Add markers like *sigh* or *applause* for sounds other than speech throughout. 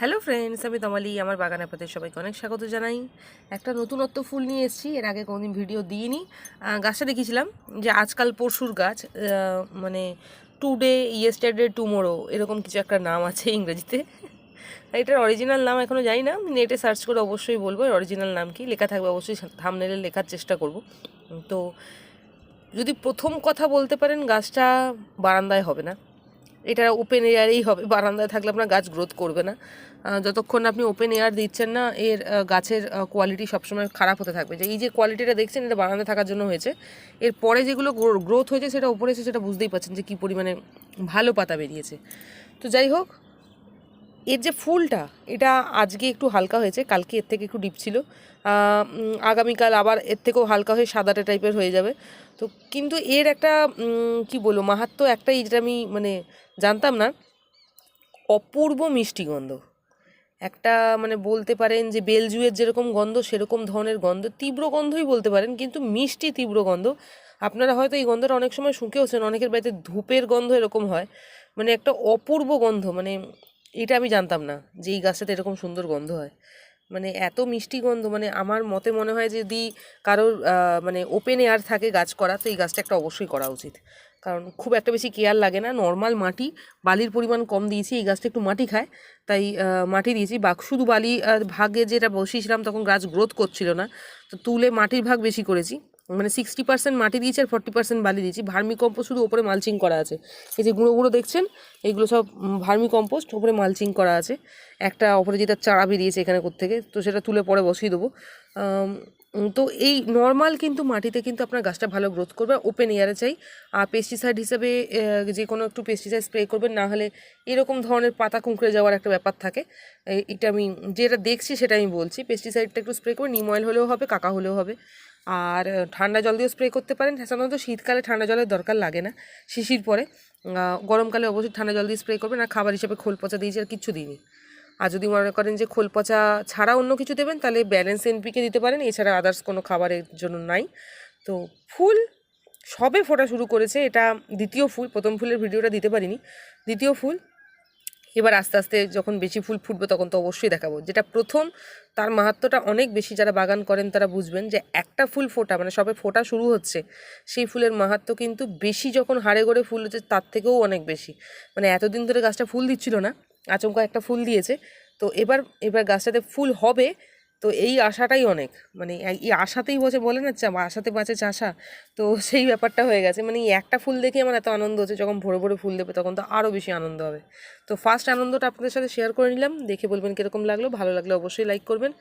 Hello friends আমি তমালি, আমার বাগানে আপনাদের সবাইকে অনেক স্বাগত জানাই। একটা নতুনত্ব ফুল নিয়ে এসেছি, এর আগে কোনোদিন ভিডিও দিইনি। গাছটা দেখিয়েছিলাম যে আজকাল পরশুর গাছ মানে টুডে ইয়েস্টারডে টুমোরো এরকম কিছু একটা নাম আছে ইংরেজিতে। এটার অরিজিনাল নাম এখনও জানি না নেটে সার্চ করে অবশ্যই বলব, এর অরিজিনাল নাম কি, লেখা থাকবে অবশ্যই থামনেলে লেখার চেষ্টা করব। তো যদি প্রথম কথা বলতে পারেন, গাছটা বারান্দায় হবে না। এটা ওপেন এয়ারেই হবে, বারান্দায় থাকলে আপনার গাছ গ্রোথ করবে না। যতক্ষণ আপনি ওপেন এয়ার দিচ্ছেন না, এর গাছের কোয়ালিটি সবসময় খারাপ হতে থাকবে। যে এই যে কোয়ালিটিটা দেখছেন, এটা বারান্দায় থাকার জন্য হয়েছে। এর পরে যেগুলো গ্রোথ হয়েছে, সেটা ওপরে এসে সেটা বুঝতেই পারছেন যে কী পরিমাণে ভালো পাতা বেরিয়েছে। তো যাই হোক এর যে ফুলটা, এটা আজকে একটু হালকা হয়েছে, কালকে এর থেকে একটু ডিপ ছিল। আগামীকাল আবার এর থেকেও হালকা হয়ে সাদাটে টাইপের হয়ে যাবে। তো কিন্তু এর একটা কি বলব, মাহাত্ম একটাই যেটা আমি মানে জানতাম না, অপূর্ব মিষ্টি গন্ধ। একটা মানে বলতে পারেন যে বেলজুয়ের যেরকম গন্ধ, সেরকম ধরনের গন্ধ, তীব্র গন্ধই বলতে পারেন, কিন্তু মিষ্টি তীব্র গন্ধ। আপনারা হয়তো এই গন্ধটা অনেক সময় শুঁকেওছেন, অনেকের বাড়িতে ধূপের গন্ধ এরকম হয়। মানে একটা অপূর্ব গন্ধ মানে এটা আমি জানতাম না যে এই গাছটাতে এরকম সুন্দর গন্ধ হয়। মানে এত মিষ্টি গন্ধ মানে আমার মতে মনে হয় যদি কারোর মানে ওপেন এয়ার থাকে গাছ করা, তো এই গাছটা একটা অবশ্যই করা উচিত। কারণ খুব একটা বেশি কেয়ার লাগে না নর্মাল মাটি, বালির পরিমাণ কম দিয়েছি, এই গাছটা একটু মাটি খায়। তাই মাটি দিয়েছি। বা শুধু বালি ভাগে যেটা বসিয়েছিলাম, তখন গাছ গ্রোথ করছিল না। তো তুলে মাটির ভাগ বেশি করেছি। মানে সিক্সটি পার্সেন্ট মাটি দিয়েছি আর ফর্টি পার্সেন্ট বালি দিয়েছি। ভার্মি কম্পোস্ট শুধু ওপরে মালচিং করা আছে। এই যে গুঁড়ো গুঁড়ো দেখছেন এইগুলো সব ভার্মি কম্পোস্ট ওপরে মালচিং করা আছে। একটা ওপরে যেটা চারা বেরিয়েছে এখানে থেকে তো সেটা তুলে পরে বসিয়ে দেবো। তো এই নর্মাল কিন্তু মাটিতে কিন্তু আপনার গাছটা ভালো গ্রোথ করবে। ওপেন এয়ারে চাই। আর পেস্টিসাইড হিসেবে যে কোনো একটু পেস্টিসাইড স্প্রে করবেন, না হলে এরকম ধরনের পাতা কুঁকড়ে যাওয়ার একটা ব্যাপার থাকে। এটা আমি, যেটা দেখছি সেটা আমি বলছি। পেস্টিসাইডটা একটু স্প্রে করে নিম অয়েল হলেও হবে, কাকা হলেও হবে। আর ঠান্ডা জল দিয়েও স্প্রে করতে পারেন। সাধারণত শীতকালে ঠান্ডা জলের দরকার লাগে না, শিশির পরে। গরমকালে অবশ্যই ঠান্ডা জল দিয়ে স্প্রে করবেন। আর খাবার হিসেবে খোল পচা দিয়েছি আর কিচ্ছু দিইনি। আর যদি মনে করেন যে খোল পচা ছাড়া অন্য কিছু দেবেন, তাহলে ব্যালেন্স এনপিকে দিতে পারেন। এছাড়া আদার্স কোনো খাবারের জন্য নাই। তো ফুল সবে ফোটা শুরু করেছে। এটা দ্বিতীয় ফুল, প্রথম ফুলের ভিডিওটা দিতে পারিনি। দ্বিতীয় ফুল এবার আস্তে আস্তে যখন বেশি ফুল ফুটবে তখন তো অবশ্যই দেখাবো। যেটা প্রথম, তার মাহাত্মটা অনেক বেশি যারা বাগান করেন তারা বুঝবেন যে একটা ফুল ফোটা মানে সবে ফোটা শুরু হচ্ছে, সেই ফুলের মাহাত্ম কিন্তু বেশি যখন হাড়ে গড়ে ফুল হচ্ছে তার থেকেও অনেক বেশি। মানে এতদিন ধরে গাছটা ফুল দিচ্ছিল না, আচমকা একটা ফুল দিয়েছে। তো এবার এবার গাছটাতে ফুল হবে তো এই আশাটাই অনেক। মানে এই আশাতেই বসে বলে না চা আশাতে বাঁচে চাষা তো সেই ব্যাপারটা হয়ে গেছে। মানে একটা ফুল দেখে আমার এত আনন্দ হচ্ছে, যখন ভোরে ভোরে ফুল দেবে তখন তো আরও বেশি আনন্দ হবে। তো ফার্স্ট আনন্দটা আপনাদের সাথে শেয়ার করে নিলাম, দেখে বলবেন কীরকম লাগল। ভালো লাগলে অবশ্যই লাইক করবেন।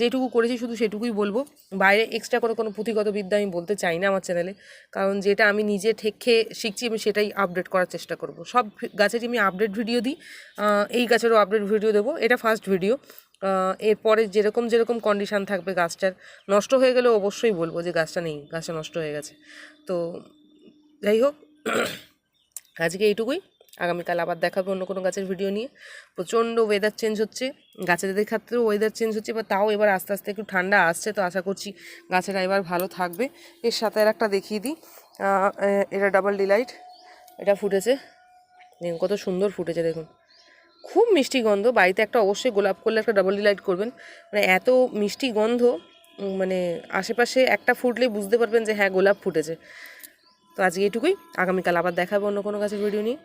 যেটুকু করেছি শুধু সেটুকুই বলব। বাইরে এক্সট্রা করে কোনো পুঁথিগত বিদ্যা আমি বলতে চাই না আমার চ্যানেলে কারণ যেটা আমি নিজে ঠেকে শিখছি, আমি সেটাই আপডেট করার চেষ্টা করব। সব গাছেরই আমি আপডেট ভিডিও দিই। এই গাছেরও আপডেট ভিডিও দেবো। এটা ফার্স্ট ভিডিও এরপরে যেরকম যেরকম কন্ডিশান থাকবে গাছটার, নষ্ট হয়ে গেলে অবশ্যই বলব যে গাছটা নেই, গাছটা নষ্ট হয়ে গেছে। তো যাই হোক, *clears throat* আজকে এইটুকুই। আগামীকাল আবার দেখাবো অন্য কোনো গাছের ভিডিও নিয়ে। প্রচণ্ড ওয়েদার চেঞ্জ হচ্ছে, গাছেদের ক্ষেত্রেও ওয়েদার চেঞ্জ হচ্ছে বা তাও এবার আস্তে আস্তে একটু ঠান্ডা আসছে, তো আশা করছি গাছেরা এবার ভালো থাকবে। এর সাথে আর একটা দেখিয়ে দিই। এটা ডাবল ডিলাইট এটা ফুটেছে। কত সুন্দর ফুটেছে, দেখুন। খুব মিষ্টি গন্ধ। বাড়িতে একটা অবশ্যই গোলাপ করলে একটা ডাবল ডিলাইট করবেন। মানে এত মিষ্টি গন্ধ মানে আশেপাশে একটা ফুটলেই বুঝতে পারবেন যে হ্যাঁ গোলাপ ফুটেছে। তো আজকে এটুকুই। আগামীকাল আবার দেখাবো অন্য কোনো গাছের ভিডিও নিয়ে।